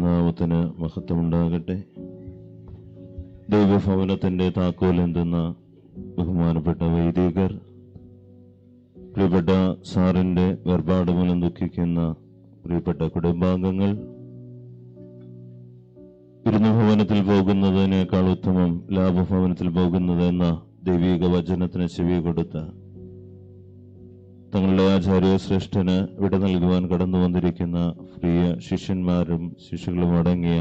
നാമത്തിന് മഹത്വമുണ്ടാകട്ടെ ദൈവഭവനത്തിന്റെ താക്കോൽ എന്തെന്ന ബഹുമാനപ്പെട്ട വൈദികർ പ്രിയപ്പെട്ട സാറിന്റെ വേർപാട് മൂലം ദുഃഖിക്കുന്ന പ്രിയപ്പെട്ട കുടുംബാംഗങ്ങൾ ഭവനത്തിൽ പോകുന്നതിനേക്കാൾ ഉത്തമം ലാഭഭവനത്തിൽ പോകുന്നത് എന്ന ദൈവിക വചനത്തിന് ചെവി കൊടുത്ത് തങ്ങളുടെ ആചാര്യ ശ്രേഷ്ഠന് വിട നൽകുവാൻ കടന്നു വന്നിരിക്കുന്ന പ്രിയ ശിഷ്യന്മാരും ശിഷ്യകളും അടങ്ങിയ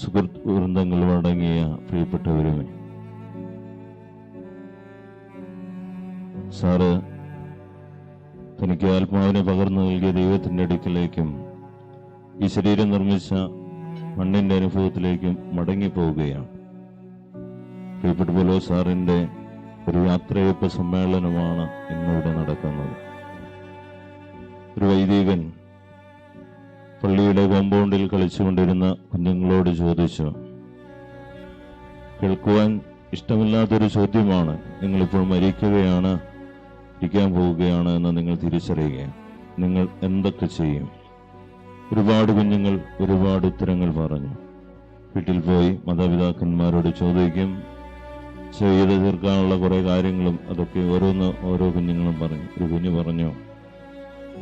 സുഹൃത്ത് വൃന്ദങ്ങളും അടങ്ങിയ പ്രിയപ്പെട്ടവരുമേ. സാറ് തനിക്ക് ആത്മാവിനെ പകർന്നു നൽകിയ ദൈവത്തിന്റെ അടുക്കിലേക്കും ഈ ശരീരം നിർമ്മിച്ച മണ്ണിന്റെ അനുഭവത്തിലേക്കും മടങ്ങിപ്പോവുകയാണ്. പ്രിയപ്പെട്ട പോലോ സാറിന്റെ ഒരു യാത്രയപ്പ് സമ്മേളനമാണ് ഇന്നിവിടെ നടക്കുന്നത്. ഒരു വൈദികൻ പള്ളിയുടെ കോമ്പൗണ്ടിൽ കളിച്ചുകൊണ്ടിരുന്ന കുഞ്ഞുങ്ങളോട് ചോദിച്ചു കേൾക്കുവാൻ ഇഷ്ടമില്ലാത്തൊരു ചോദ്യമാണ്. നിങ്ങളിപ്പോൾ മരിക്കുകയാണ് ഇരിക്കാൻ പോവുകയാണ് എന്ന് നിങ്ങൾ തിരിച്ചറിയുക. നിങ്ങൾ എന്തൊക്കെ ചെയ്യും? ഒരുപാട് കുഞ്ഞുങ്ങൾ ഒരുപാട് ഉത്തരങ്ങൾ പറഞ്ഞു. വീട്ടിൽ പോയി മാതാപിതാക്കന്മാരോട് ചോദിക്കും ചെയ്ത് തീർക്കാനുള്ള കുറേ കാര്യങ്ങളും അതൊക്കെ ഓരോന്ന് ഓരോ കുഞ്ഞുങ്ങളും പറഞ്ഞു. ഒരു കുഞ്ഞു പറഞ്ഞു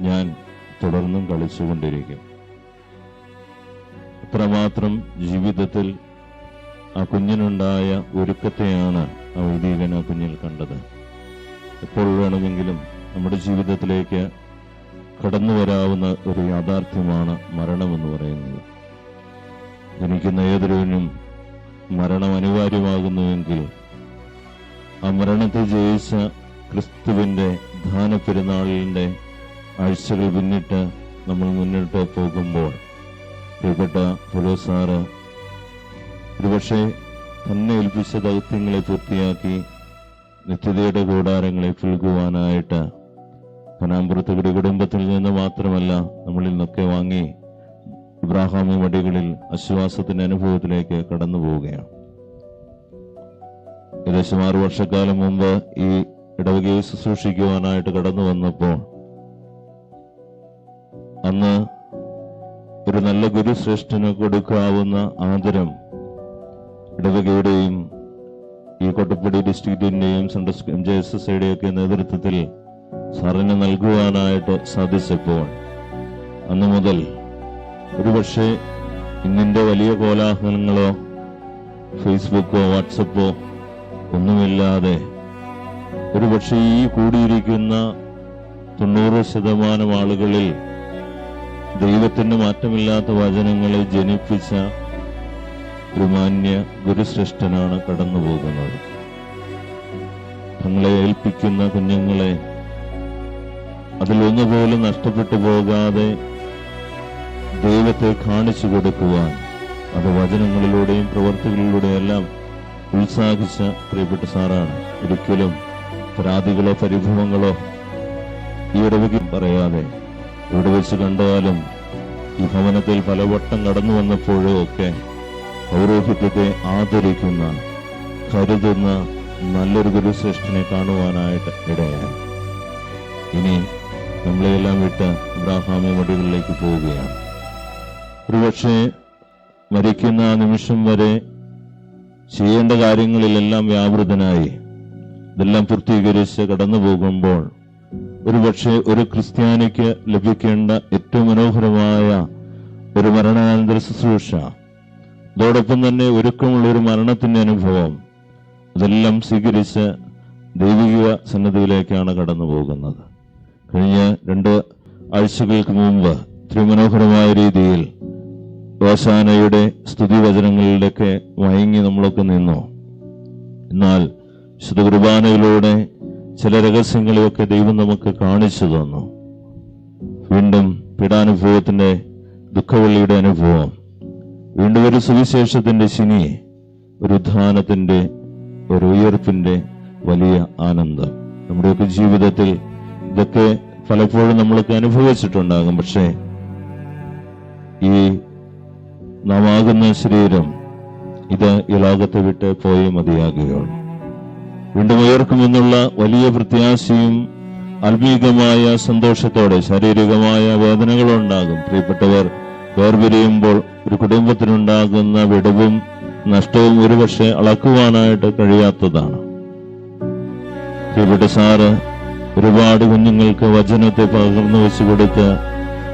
ഞാൻ തുടർന്നും കളിച്ചുകൊണ്ടിരിക്കും. അത്രമാത്രം ജീവിതത്തിൽ ആ കുഞ്ഞിനുണ്ടായ ഒരുക്കത്തെയാണ് ആ ആ കുഞ്ഞിൽ കണ്ടത്. എപ്പോൾ വേണമെങ്കിലും നമ്മുടെ ജീവിതത്തിലേക്ക് കടന്നു വരാവുന്ന ഒരു യാഥാർത്ഥ്യമാണ് മരണമെന്ന് പറയുന്നത്. ജനിക്കുന്ന ഏതൊരുവനും മരണം അനിവാര്യമാകുന്നുവെങ്കിൽ ആ മരണത്തെ ജയിച്ച ക്രിസ്തുവിന്റെ ധാന പെരുന്നാളിന്റെ ആഴ്ചകൾ പിന്നിട്ട് നമ്മൾ മുന്നോട്ട് പോകുമ്പോൾ പ്രിയപ്പെട്ട പുലോസാറ് ഒരുപക്ഷെ തന്നെ ഏൽപ്പിച്ച ദൗത്യങ്ങളെ പൂർത്തിയാക്കി നിത്യതയുടെ കൂടാരങ്ങളെ പുൽകുവാനായിട്ട് കനാമ്പുറത്തുകൂടി കുടുംബത്തിൽ നിന്ന് മാത്രമല്ല നമ്മളിൽ നിന്നൊക്കെ വാങ്ങി ഇബ്രാഹാമി മടികളിൽ അശ്വാസത്തിന്റെ അനുഭവത്തിലേക്ക് കടന്നു പോവുകയാണ്. ഏകദേശം ആറു വർഷക്കാലം മുമ്പ് ഈ ഇടവകയെ ശുശ്രൂഷിക്കുവാനായിട്ട് കടന്നു വന്നപ്പോൾ അന്ന് ഒരു നല്ല ഗുരുശ്രേഷ്ഠന് കൊടുക്കാവുന്ന ആദരം ഇടവകയുടെയും ഈ Kottappadi ഡിസ്ട്രിക്റ്റിന്റെയും central M J S S ഐയുടെയൊക്കെ നേതൃത്വത്തിൽ സാറിന് നൽകുവാനായിട്ട് സാധിച്ചപ്പോൾ അന്ന് മുതൽ ഒരുപക്ഷെ ഇന്നിന്റെ വലിയ കോലാഹലങ്ങളോ ഫേസ്ബുക്കോ വാട്സപ്പോ ഒന്നുമില്ലാതെ ഒരുപക്ഷെ ഈ കൂടിയിരിക്കുന്ന തൊണ്ണൂറ് ശതമാനം ആളുകളിൽ ദൈവത്തിന്റെ മാറ്റമില്ലാത്ത വചനങ്ങളെ ജനിപ്പിച്ച ഒരു മാന്യ ഗുരുശ്രേഷ്ഠനാണ് കടന്നു പോകുന്നത് തങ്ങളെ ഏൽപ്പിക്കുന്ന കുഞ്ഞുങ്ങളെ അതിലൊന്നുപോലും നഷ്ടപ്പെട്ടു പോകാതെ ദൈവത്തെ കാണിച്ചു കൊടുക്കുവാൻ അത് വചനങ്ങളിലൂടെയും പ്രവർത്തികളിലൂടെയും എല്ലാം ഉത്സാഹിച്ച പ്രിയപ്പെട്ട സാറാണ്. ഒരിക്കലും പരാതികളോ പരിഭവങ്ങളോ ഈ ഇടവകി പറയാതെ ഇവിടെ വെച്ച് കണ്ടാലും ഈ ഭവനത്തിൽ പലവട്ടം കടന്നു വന്നപ്പോഴോ ഒക്കെ പൗരോഹിത്യത്തെ ആദരിക്കുന്ന കരുതുന്ന നല്ലൊരു ഗുരുശ്രേഷ്ഠനെ കാണുവാനായിട്ട് ഇടയായി. ഇനി നമ്മളെയെല്ലാം വിട്ട് ഇബ്രാഹാമി മടികളിലേക്ക് പോവുകയാണ്. ഒരുപക്ഷെ മരിക്കുന്ന നിമിഷം വരെ ചെയ്യേണ്ട കാര്യങ്ങളിലെല്ലാം വ്യാപൃതനായി. ഇതെല്ലാം പൂർത്തീകരിച്ച് കടന്നു പോകുമ്പോൾ ഒരുപക്ഷെ ഒരു ക്രിസ്ത്യാനിക്ക് ലഭിക്കേണ്ട ഏറ്റവും മനോഹരമായ ഒരു മരണാനന്തര ശുശ്രൂഷ. അതോടൊപ്പം തന്നെ ഒരുക്കമുള്ള ഒരു മരണത്തിന്റെ അനുഭവം. അതെല്ലാം സ്വീകരിച്ച് ദൈവിക സന്നദ്ധിയിലേക്കാണ് കടന്നു പോകുന്നത് കഴിഞ്ഞ രണ്ട് ആഴ്ചകൾക്ക് മുമ്പ് ഇത്രയും രീതിയിൽ സ്തുതി സ്തുതിവചനങ്ങളിലൊക്കെ മയങ്ങി നമ്മളൊക്കെ നിന്നു. എന്നാൽ വിശുദ്ധ കുർബാനയിലൂടെ ചില രഹസ്യങ്ങളെയൊക്കെ ദൈവം നമുക്ക് കാണിച്ചു തന്നു. വീണ്ടും പിടാനുഭവത്തിന്റെ ദുഃഖവെള്ളിയുടെ അനുഭവം. വീണ്ടും ഒരു സുവിശേഷത്തിന്റെ ശനി ഒരു ഉദ്ധാനത്തിന്റെ ഒരു ഉയർപ്പിന്റെ വലിയ ആനന്ദം. നമ്മുടെയൊക്കെ ജീവിതത്തിൽ ഇതൊക്കെ പലപ്പോഴും നമ്മളൊക്കെ അനുഭവിച്ചിട്ടുണ്ടാകും. പക്ഷേ ഈ നാമാകുന്ന ശരീരം ഇത് ഈ ലോകത്തെ വിട്ട് പോയി മതിയാകുകയുള്ളൂ. വീണ്ടും ഉയർക്കുമെന്നുള്ള വലിയ പ്രത്യാശയും ആത്മീകമായ സന്തോഷത്തോടെ ശാരീരികമായ വേദനകളുണ്ടാകും. പ്രിയപ്പെട്ടവർ വേർപിരിയുമ്പോൾ ഒരു കുടുംബത്തിനുണ്ടാകുന്ന വിടവും നഷ്ടവും ഒരുപക്ഷെ അളക്കുവാനായിട്ട് കഴിയാത്തതാണ്. പ്രിയപ്പെട്ട സാറ് ഒരുപാട് കുഞ്ഞുങ്ങൾക്ക് വചനത്തെ പകർന്നു വെച്ചു കൊടുത്ത്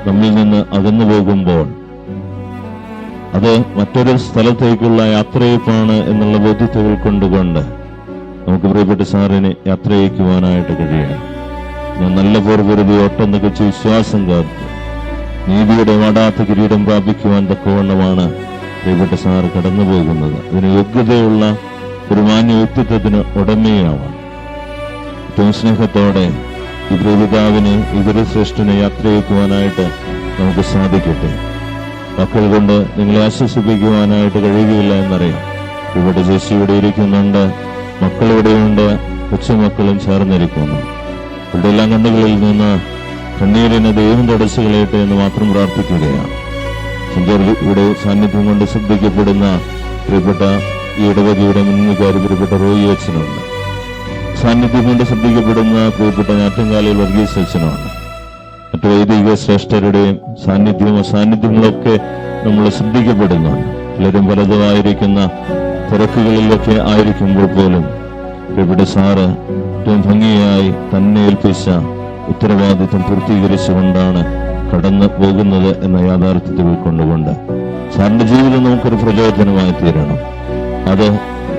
നമ്മിൽ നിന്ന് അകന്നു പോകുമ്പോൾ അത് മറ്റൊരു സ്ഥലത്തേക്കുള്ള യാത്രയപ്പാണ് എന്നുള്ള ബോധ്യത്തെ ഉൾക്കൊണ്ടുകൊണ്ട് നമുക്ക് പ്രിയപ്പെട്ട സാറിനെ യാത്രയക്കുവാനായിട്ട് കഴിയണം. ഞാൻ നല്ല പൂർവരുതി ഒട്ടം നികച്ച് വിശ്വാസം കാത്ത് നീതിയുടെ വാടാത്ത കിരീടം പ്രാപിക്കുവാൻ തക്കവണ്ണമാണ് പ്രിയപ്പെട്ട സാർ കടന്നു പോകുന്നത് അതിന് യോഗ്യതയുള്ള ഒരു മാന്യ വ്യക്തിത്വത്തിന് ഉടമയാവാം ഏറ്റവും സ്നേഹത്തോടെ ഈ പ്രിയപിതാവിന് ഇവർ ശ്രേഷ്ഠനെ യാത്രയക്കുവാനായിട്ട് നമുക്ക് സാധിക്കട്ടെ. മക്കൾ കൊണ്ട് നിങ്ങളെ ആശ്വസിപ്പിക്കുവാനായിട്ട് കഴിയുകയില്ല എന്നറിയാം. ഇവിടെ ചേച്ചി ഇവിടെ ഇരിക്കുന്നുണ്ട്. മക്കൾ ഇവിടെയുണ്ട് കൊച്ചുമക്കളും ചേർന്നിരിക്കുന്നു. ഇവിടെ എല്ലാം കണ്ണുകളിൽ നിന്ന് കണ്ണീരിനെ ദൈവം തുടച്ചു എന്ന് മാത്രം പ്രാർത്ഥിക്കുകയാണ്. ഇവിടെ സാന്നിധ്യം കൊണ്ട് ശ്രദ്ധിക്കപ്പെടുന്ന പ്രിയപ്പെട്ട ഈ ഇടവകയുടെ മുൻകാരി പ്രിയപ്പെട്ട റോയി അച്ഛനുണ്ട്. സാന്നിധ്യം കൊണ്ട് ശ്രദ്ധിക്കപ്പെടുന്ന പ്രിയപ്പെട്ട ഞാറ്റങ്കാലിൽ വർഗീസ് അച്ഛനുണ്ട്. മറ്റു വൈദിക ശ്രേഷ്ഠരുടെയും സാന്നിധ്യവും അസാന്നിധ്യങ്ങളൊക്കെ നമ്മൾ ശ്രദ്ധിക്കപ്പെടുന്നുണ്ട്. പലരും പലതുമായിരിക്കുന്ന തിരക്കുകളിലൊക്കെ ആയിരിക്കുമ്പോൾ പോലും ഇവിടെ സാറ് ഏറ്റവും ഭംഗിയായി തന്നെ ഏൽപ്പിച്ച ഉത്തരവാദിത്വം പൂർത്തീകരിച്ചുകൊണ്ടാണ് കടന്നു പോകുന്നത് എന്ന യാഥാർത്ഥ്യത്തിൽ ഉൾക്കൊണ്ടുകൊണ്ട് സാറിന്റെ ജീവിതം നമുക്കൊരു പ്രചോദനമായി തീരണം. അത്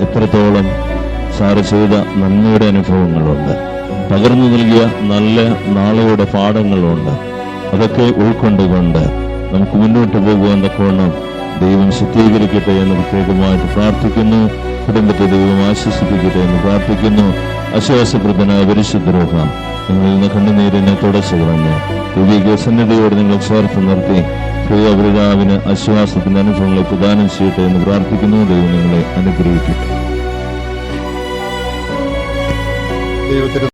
എത്രത്തോളം സാറ് ചെയ്ത നന്മയുടെ അനുഭവങ്ങളുണ്ട്. പകർന്നു നൽകിയ നല്ല നാളെയുടെ പാഠങ്ങളുണ്ട്. അതൊക്കെ ഉൾക്കൊണ്ടുകൊണ്ട് നമുക്ക് മുന്നോട്ട് പോകുവാൻ തക്കവണ്ണം ദൈവം ശുദ്ധീകരിക്കട്ടെ എന്ന് പ്രത്യേകമായിട്ട് പ്രാർത്ഥിക്കുന്നു. കുടുംബത്തെ ദൈവം ആശ്വസിപ്പിക്കട്ടെ എന്ന് പ്രാർത്ഥിക്കുന്നു. അശ്വാസപ്രദനായ പരിശുദ്ധരോഹ നിങ്ങളിൽ നിന്ന് കണ്ണുനീരിനെ തുടച്ചു കളഞ്ഞ് ദൈവിക സന്നിധിയോട് നിങ്ങൾ ചേർത്ത് നിർത്തി പ്രിയപിതാവിന് അശ്വാസത്തിന്റെ അനുഭവങ്ങളെ പ്രദാനം ചെയ്യട്ടെ എന്ന് പ്രാർത്ഥിക്കുന്നു. ദൈവം നിങ്ങളെ അനുഗ്രഹിക്കട്ടെ. ദൈവത്തിന്